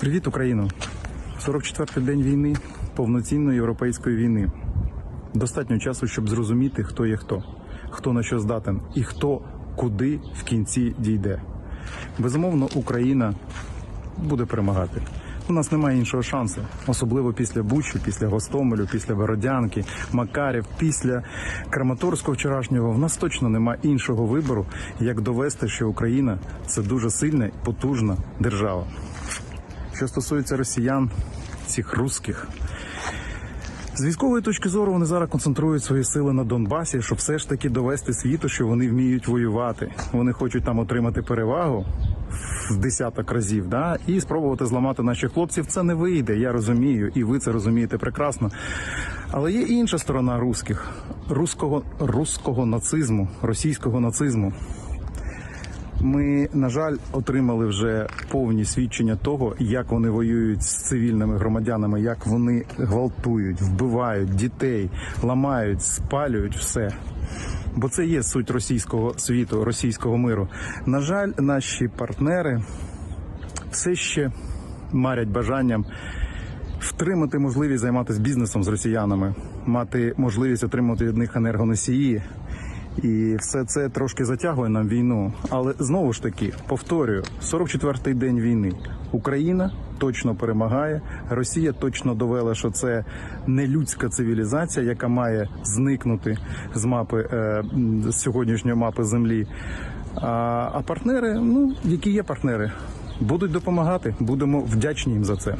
Привіт, Україно! 44-й день війни, повноцінної європейської війни. Достатньо часу, щоб зрозуміти, хто є хто, хто на що здатен і хто куди в кінці дійде. Безумовно, Україна буде перемагати. У нас немає іншого шансу, особливо після Бучі, після Гостомелю, після Бородянки, Макарів, після Краматорського вчорашнього. В нас точно немає іншого вибору, як довести, що Україна це дуже сильна і потужна держава. Що стосується росіян, цих русських, з військової точки зору вони зараз концентрують свої сили на Донбасі, щоб все ж таки довести світу, що вони вміють воювати. Вони хочуть там отримати перевагу в десяток разів, да, і спробувати зламати наших хлопців. Це не вийде, я розумію, і ви це розумієте прекрасно. Але є інша сторона русських, руського, руського нацизму, російського нацизму. Ми, на жаль, отримали вже повні свідчення того, як вони воюють з цивільними громадянами, як вони гвалтують, вбивають дітей, ламають, спалюють все. Бо це є суть російського світу, російського миру. На жаль, наші партнери все ще марять бажанням втримати можливість займатися бізнесом з росіянами, мати можливість отримати від них енергоносії. І все це трошки затягує нам війну. Але знову ж таки повторюю: 44-й день війни. Україна точно перемагає. Росія точно довела, що це не людська цивілізація, яка має зникнути з мапи е, з сьогоднішньої мапи землі. А, а партнери, ну які є партнери, будуть допомагати. Будемо вдячні їм за це.